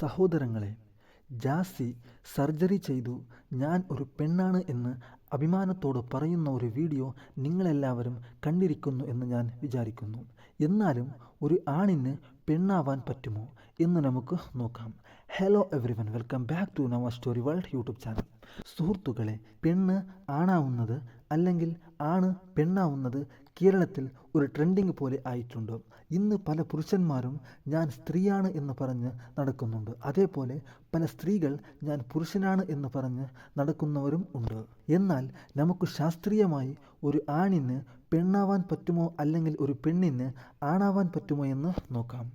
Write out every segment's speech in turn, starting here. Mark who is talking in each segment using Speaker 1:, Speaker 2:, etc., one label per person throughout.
Speaker 1: സഹോദരങ്ങളെ ജാസി സർജറി ചെയ്തു ഞാൻ ഒരു പെണ്ണാണ് എന്ന് അഭിമാനത്തോട് പറയുന്ന ഒരു വീഡിയോ നിങ്ങളെല്ലാവരും കണ്ടിരിക്കുന്നു എന്ന് ഞാൻ വിചാരിക്കുന്നു. എന്നാലും ഒരു ആണിന് പെണ്ണാവാൻ പറ്റുമോ എന്ന് നമുക്ക് നോക്കാം. Hello every welcome back to Nava story world YouTube channel സുഹൃത്തുക്കളെ പെണ്ണ് ആണാവുന്നത് അല്ലെങ്കിൽ ആണ് പെണ്ണാവുന്നത് കേരളത്തിൽ ഒരു ട്രെൻഡിങ് പോലെ ആയിട്ടുണ്ട്. ഇന്ന് പല പുരുഷന്മാരും ഞാൻ സ്ത്രീയാണ് എന്ന് പറഞ്ഞ് നടക്കുന്നുണ്ട്. അതേപോലെ പല സ്ത്രീകൾ ഞാൻ പുരുഷനാണ് എന്ന് പറഞ്ഞ് നടക്കുന്നവരും ഉണ്ട്. എന്നാൽ നമുക്ക് ശാസ്ത്രീയമായി ഒരു ആണിന് പെണ്ണാവാൻ പറ്റുമോ അല്ലെങ്കിൽ ഒരു പെണ്ണിന് ആണാവാൻ പറ്റുമോ എന്ന് നോക്കാം.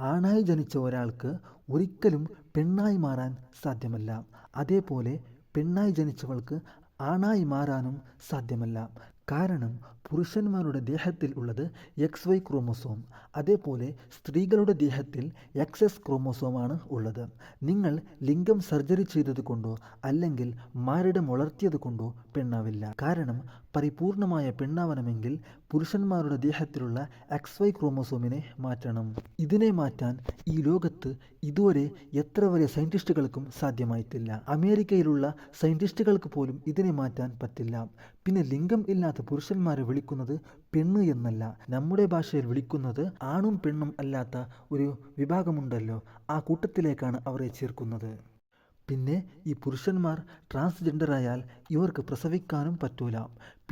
Speaker 1: ആണായി ജനിച്ച ഒരാൾക്ക് ഒരിക്കലും പെണ്ണായി മാറാൻ സാധ്യമല്ല. അതേപോലെ പെണ്ണായി ജനിച്ചവൾക്ക് ആണായി മാറാനും സാധ്യമല്ല. കാരണം പുരുഷന്മാരുടെ ദേഹത്തിൽ ഉള്ളത് എക്സ് വൈ ക്രോമോസോം അതേപോലെ സ്ത്രീകളുടെ ദേഹത്തിൽ എക്സ് എസ് ക്രോമോസോമാണ് ഉള്ളത്. നിങ്ങൾ ലിംഗം സർജറി ചെയ്തത് കൊണ്ടോ അല്ലെങ്കിൽ മാരിടം വളർത്തിയത് കൊണ്ടോ പെണ്ണാവില്ല. കാരണം പരിപൂർണമായ പെണ്ണാവണമെങ്കിൽ പുരുഷന്മാരുടെ ദേഹത്തിലുള്ള എക്സ് വൈ ക്രോമോസോമിനെ മാറ്റണം. ഇതിനെ മാറ്റാൻ ഈ ലോകത്ത് ഇതുവരെ എത്ര വലിയ സയന്റിസ്റ്റുകൾക്കും സാധ്യമായിട്ടില്ല. അമേരിക്കയിലുള്ള സയന്റിസ്റ്റുകൾക്ക് പോലും ഇതിനെ മാറ്റാൻ പറ്റില്ല. പിന്നെ ലിംഗം ഇല്ലാത്ത പുരുഷന്മാരെ വിളിക്കുന്നത് പെണ്ണ് എന്നല്ല. നമ്മുടെ ഭാഷയിൽ വിളിക്കുന്നത് ആണും പെണ്ണും അല്ലാത്ത ഒരു വിഭാഗമുണ്ടല്ലോ. ആ കൂട്ടത്തിലേക്കാണ് അവരെ ചേർക്കുന്നത്. പിന്നെ ഈ പുരുഷന്മാർ ട്രാൻസ്ജെൻഡർ ആയാൽ ഇവർക്ക് പ്രസവിക്കാനും പറ്റൂല.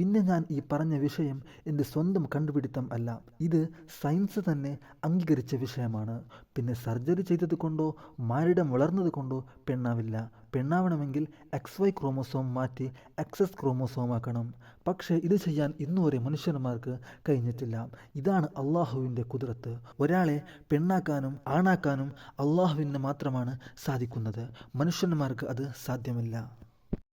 Speaker 1: പിന്നെ ഞാൻ ഈ പറഞ്ഞ വിഷയം എന്റെ സ്വന്തം കണ്ടുപിടുത്തം അല്ല. ഇത് സയൻസ് തന്നെ അംഗീകരിച്ച വിഷയമാണ്. പിന്നെ സർജറി ചെയ്തത് കൊണ്ടോ മാരിടം വളർന്നത് കൊണ്ടോ പെണ്ണാവില്ല. പെണ്ണാവണമെങ്കിൽ എക്സ് വൈ ക്രോമോസോം മാറ്റി എക്സസ് ക്രോമോസോം ആക്കണം പക്ഷേ ഇത് ചെയ്യാൻ ഇന്നുവരെ മനുഷ്യന്മാർക്ക് കഴിഞ്ഞിട്ടില്ല. ഇതാണ് അള്ളാഹുവിന്റെ കുതിരത്ത്. ഒരാളെ പെണ്ണാക്കാനും ആണാക്കാനും അള്ളാഹുവിന് മാത്രമാണ് സാധിക്കുന്നത്. മനുഷ്യന്മാർക്ക് അത് സാധ്യമല്ല.